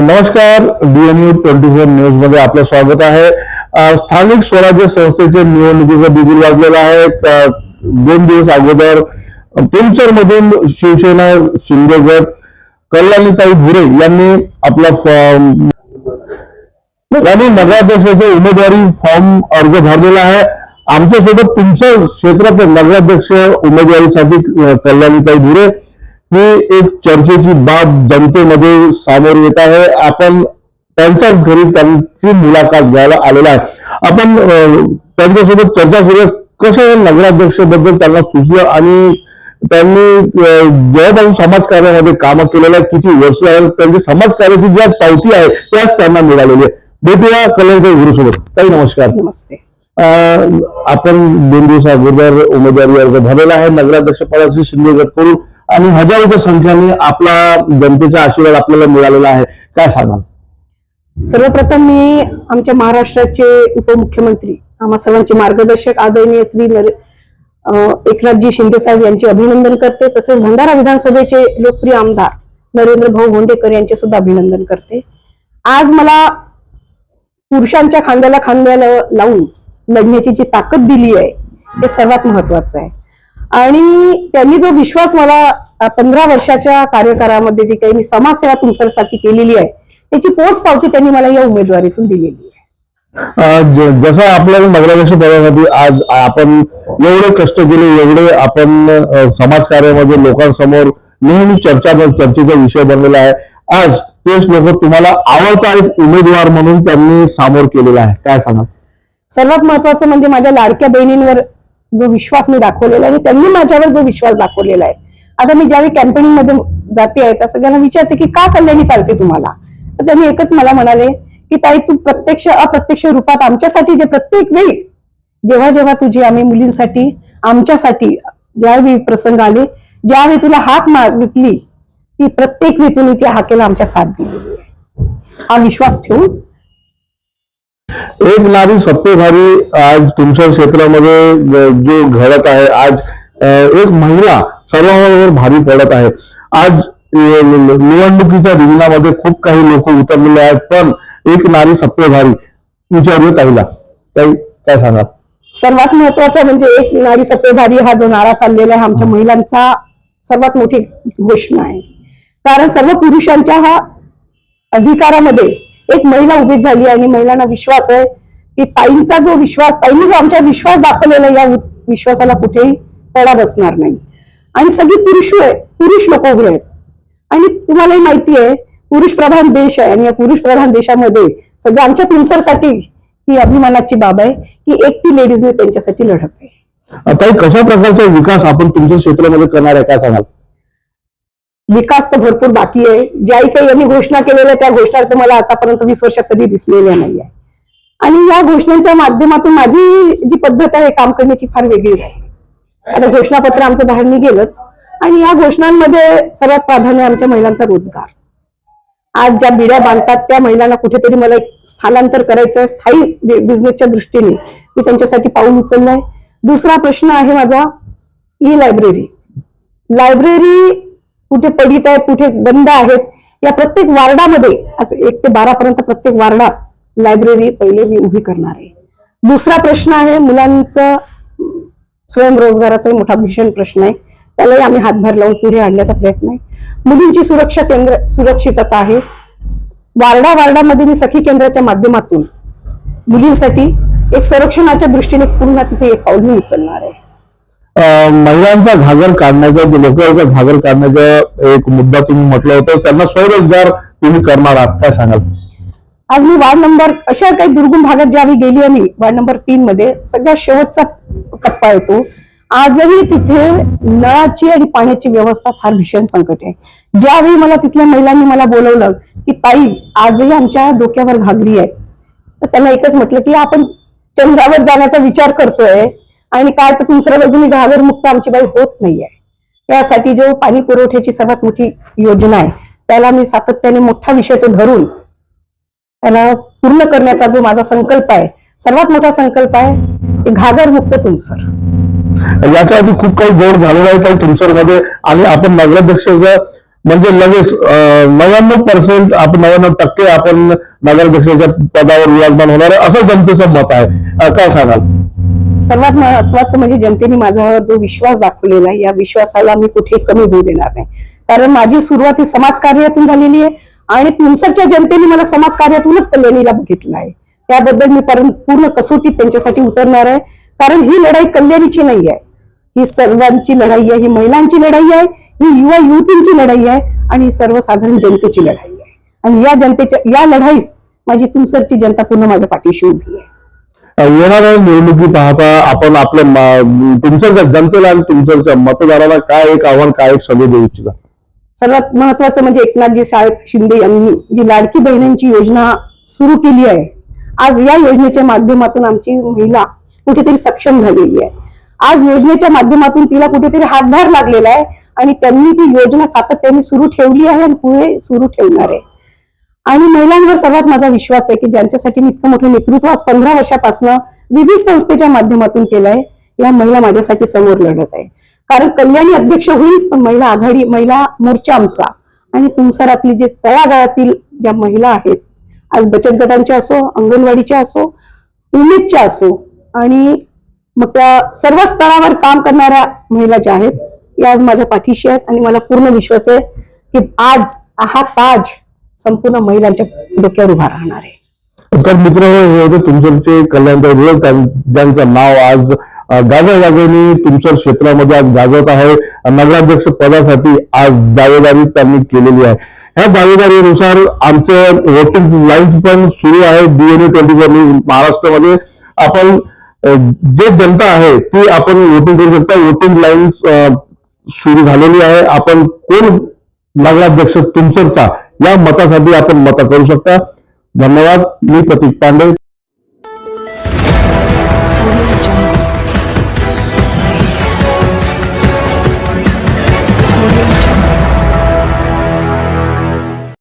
नमस्कार डीएनयू twenty four news मध्ये आपलं स्वागत आहे. स्थानिक स्वराज्य संस्थेच्या निवडणुकीचा बिगुल वाजलेला आहे. दोन दिवस अगोदर तुमसर मधून शिवसेना शिंदे गट कल्याणीताई भुरे आपला फॉर्म यांनी नगराध्यक्षाचे उमेदवारी फॉर्म अर्ज़ भरलेला आहे. आमच्यासोबत तुमचं क्षेत्रात नगराध्यक्ष उमेदवारीसाठी कल्याणीताई भुरे ही एक चर्चेची बाब जनतेमध्ये समोर येत आहे. आपण त्यांच्याच घरी त्यांची मुलाखत घ्यायला आलेला आहे. आपण त्यांच्यासोबत चर्चा करूया. कसं या नगराध्यक्षबद्दल त्यांना सुचलं आणि त्यांनी जेव्हापासून समाजकार्यामध्ये कामं केलेल्या किती वर्ष आहेत? त्यांची समाजकार्याची ज्या पावती आहे त्याच त्यांना मिळालेली आहे. भेटूया कल्याणताई गुरुसोबत. ताई नमस्कार. नमस्ते. आपण दोन दिवस अगोदर उमेदवारी अर्ज भरलेला आहे. नगराध्यक्ष पदाची शिंदे गट करून आणि हजारोच्या संख्येने आपला जनतेचा आशीर्वाद आपल्याला मिळालेला आहे. काय सांगाल? सर्वप्रथम मी आमच्या महाराष्ट्राचे उपमुख्यमंत्री आम्हा सर्वांचे मार्गदर्शक आदरणीय श्री नर एकनाथजी शिंदे साहेब यांचे अभिनंदन करते. तसेच भंडारा विधानसभेचे लोकप्रिय आमदार नरेंद्र भाऊ भोंडेकर यांचे सुद्धा अभिनंदन करते. आज मला पुरुषांच्या खांद्याला खांद्याला लावून लढण्याची जी ताकद दिली आहे हे सर्वात महत्वाचं आहे. आणि त्यांनी जो विश्वास मला पंधरा वर्षाच्या कार्यकाळामध्ये जी काही मी समाजसेवा तुमच्यासाठी केलेली आहे त्याची पोच पावती त्यांनी मला या उमेदवारीतून दिलेली आहे. जसं आपल्याला नगराध्यक्ष पदासाठी आज आपण एवढे कष्ट केले एवढे आपण समाजकार्यामध्ये लोकांसमोर नेहमी चर्चा चर्चेचा विषय बनलेला आहे. आज तेच लोक तुम्हाला आवडता एक उमेदवार म्हणून त्यांनी सामोर केलेला आहे. काय सांगाल? सर्वात महत्वाचं म्हणजे माझ्या लाडक्या बहिणींवर जो विश्वास मी दाखवलेला आहे आणि त्यांनी माझ्यावर जो विश्वास दाखवलेला आहे. आता मी ज्यावेळी कॅम्पेनिंगमध्ये जाते आहे त्या सगळ्यांना विचारते की का कल्याणी चालते तुम्हाला? तर त्यांनी एकच मला म्हणाले की ताई तू प्रत्यक्ष अप्रत्यक्ष रूपात आमच्यासाठी जे प्रत्येक वेळी जेव्हा जेव्हा तुझी आम्ही मुलींसाठी आमच्यासाठी ज्यावेळी प्रसंग आले ज्यावेळी तुला हाक मागितली ती प्रत्येक वेळी तुम्ही त्या हाकेला आमच्या साथ दिलेली आहे. हा विश्वास ठेवून एक नारी सत्तेधारी आज तुमच्या क्षेत्रामध्ये ज- जो घडत आहे आज एक महिला सर्वांवर भारी पडत आहे. आज निवडणुकीच्या रिंगणामध्ये खूप काही लोक उतरलेले आहेत पण एक नारी सत्तेधारी विचारूया ताईला. ताई काय सांगा सर्वात महत्त्वाचा म्हणजे एक नारी सत्तेधारी हा जो नारा चाललेला आहे आमच्या महिलांचा सर्वात मोठी घोषणा आहे. कारण सर्व पुरुषांच्या हा अधिकारामध्ये एक महिला उभी झाली आणि महिलांना विश्वास आहे. की ताईंचा जो विश्वास ताईंनी जो आमच्या विश्वास दाखवलेला या विश्वासाला कुठेही तडा बसणार नाही. आणि सगळी पुरुष आहे पुरुष लोक उभे आहेत. आणि तुम्हालाही माहिती आहे पुरुष प्रधान देश आहे आणि या पुरुष प्रधान देशामध्ये सगळं आमच्या तुमसरसाठी ही अभिमानाची बाब आहे की एकटी लेडीज मी त्यांच्यासाठी लढत आहे. ताई कशा प्रकारचा विकास आपण तुमच्या क्षेत्रामध्ये करणार आहे काय सांगाल? विकास तर भरपूर बाकी आहे. ज्याही काही यांनी घोषणा केलेल्या त्या घोषणा तर मला आतापर्यंत वीस वर्षात कधी दिसलेल्या नाही आहे आणि या घोषणांच्या माध्यमातून माझी जी पद्धत आहे काम करण्याची फार वेगळी आहे आता घोषणापत्र आमचं बाहेर निघेलच. आणि या घोषणांमध्ये सर्वात प्राधान्य आमच्या महिलांचा रोजगार. आज ज्या बिड्या बांधतात त्या महिलांना कुठेतरी मला एक स्थलांतर करायचं स्थायी बिझनेसच्या दृष्टीने. मी त्यांच्यासाठी पाऊल उचललंय. दुसरा प्रश्न आहे माझा ई लायब्ररी लायब्ररी कुठे पडित आहेत कुठे बंद आहेत या प्रत्येक वार्डामध्ये आज एक ते बारा पर्यंत प्रत्येक वार्डात लायब्ररी पहिले मी उभी करणार आहे. दुसरा प्रश्न आहे मुलांचं स्वयंरोजगाराचाही मोठा भीषण प्रश्न आहे. त्यालाही आम्ही हातभार लावून पुढे आणण्याचा प्रयत्न आहे. मुलींची सुरक्षा केंद्र सुरक्षितता आहे. वार्डा वार्डामध्ये मी सखी केंद्राच्या माध्यमातून मुलींसाठी एक संरक्षणाच्या दृष्टीने पुन्हा तिथे एक पाऊल मी उचलणार आहे. महिलांचा घागर काढण्याचा लोकांचा घागर काढण्याचा एक मुद्दा तुम्ही म्हटलं होतं त्यांना स्वरोजगार तुम्ही करणार आहात काय सांगाल? आज मी वार्ड नंबर अशा काही दुर्गम भागात ज्यावेळी गेली आहे मी वार्ड नंबर तीन मध्ये सगळ्यात शेवटचा टप्पा येतो. आजही तिथे नळाची आणि पाण्याची व्यवस्था फार भीषण संकट आहे. ज्यावेळी मला तिथल्या महिलांनी मला बोलवलं की ताई आजही आमच्या डोक्यावर घागरी आहे तर त्यांना एकच म्हटलं की आपण चंद्रावर जाण्याचा विचार करतोय. आणि काय तर दुसऱ्या बाजूने घागर मुक्त आमची बाई होत नाहीये. त्यासाठी जो पाणी पुरवठ्याची सर्वात मोठी योजना आहे त्याला मी सातत्याने मोठा विषय तो धरून त्याला पूर्ण करण्याचा जो माझा संकल्प आहे सर्वात मोठा संकल्प आहे की घागर मुक्त तुमसर. याच्या आधी खूप काही गोड झालेलं आहे काही तुमसरमध्ये आणि आपण नगराध्यक्ष म्हणजे लगेच नव्याण्णव पर्सेंट आपण नव्याण्णव टक्के आपण नगराध्यक्षाच्या पदावर विराजमान होणार आहे असं जनतेचं मत आहे. काय सांगाल? सर्वात महत्वाचं म्हणजे जनतेने माझ्यावर जो विश्वास दाखवलेला आहे या विश्वासाला मी कुठे कमी होऊ देणार नाही. कारण माझी सुरुवात ही समाजकार्यातून झालेली आहे आणि तुमसरच्या जनतेने मला समाजकार्यातूनच कल्याणीला बघितलं आहे. त्याबद्दल मी पर- पूर्ण कसोटीत त्यांच्यासाठी उतरणार आहे. कारण ही लढाई कल्याणीची नाही आहे. ही सर्वांची लढाई आहे ही महिलांची लढाई आहे ही युवा युवतींची लढाई आहे आणि ही सर्वसाधारण जनतेची लढाई आहे. आणि या जनतेच्या या लढाईत माझी तुमसरची जनता पूर्ण माझ्या पाठीशी उभी आहे. येणाऱ्या निवडणुकी पाहता आपण आपल्या तुमच्या जनतेला आणि तुमच्या मतदाराला काय एक आव्हान काय एक सगळे देऊ इच्छिता? सर्वात महत्वाचं म्हणजे एकनाथजी साहेब शिंदे यांनी जी लाडकी बहिणींची योजना सुरू केली आहे आज या योजनेच्या माध्यमातून आमची महिला कुठेतरी सक्षम झालेली आहे. आज योजनेच्या माध्यमातून तिला कुठेतरी हातभार लागलेला आहे आणि त्यांनी ती योजना सातत्याने सुरू ठेवली आहे आणि पुढे सुरू ठेवणार आहे. आणि महिलांवर सर्वात माझा विश्वास आहे की ज्यांच्यासाठी मी इतकं मोठं नेतृत्व आज पंधरा वर्षापासून विविध संस्थेच्या माध्यमातून केलंय या महिला माझ्यासाठी समोर लढत आहे. कारण कल्याणी अध्यक्ष होईल पण महिला आघाडी महिला मोर्चा आमचा. आणि तुमसरातली जे तळागाळातील ज्या महिला आहेत आज बचत गटांच्या असो अंगणवाडीच्या असो उमेदच्या असो आणि मग त्या सर्व स्तरावर काम करणाऱ्या महिला ज्या आहेत या आज माझ्या पाठीशी आहेत आणि मला पूर्ण विश्वास आहे की आज हा ताज संपूर्ण महिलांच्या डोक्यावर उभा राहणार आहे. मित्र हे तुमसरचे कल्याण ज्यांचं नाव आज गाजोगाजोनी तुमसर क्षेत्रामध्ये आज गाजवत आहे. नगराध्यक्ष पदासाठी आज दावेदारी त्यांनी केलेली आहे. ह्या दावेदारीनुसार आमचं वोटिंग लाईन्स पण सुरू आहे. डीएनए ट्वेंटी फोर महाराष्ट्रामध्ये. आपण जे जनता आहे ती आपण वोटिंग करू शकता. वोटिंग लाईन्स सुरू झालेली आहे. आपण कोण नगराध्यक्ष तुमसरचा? या मतासाठी आपण मतं करू शकता. धन्यवाद. मी प्रतीक पांडे.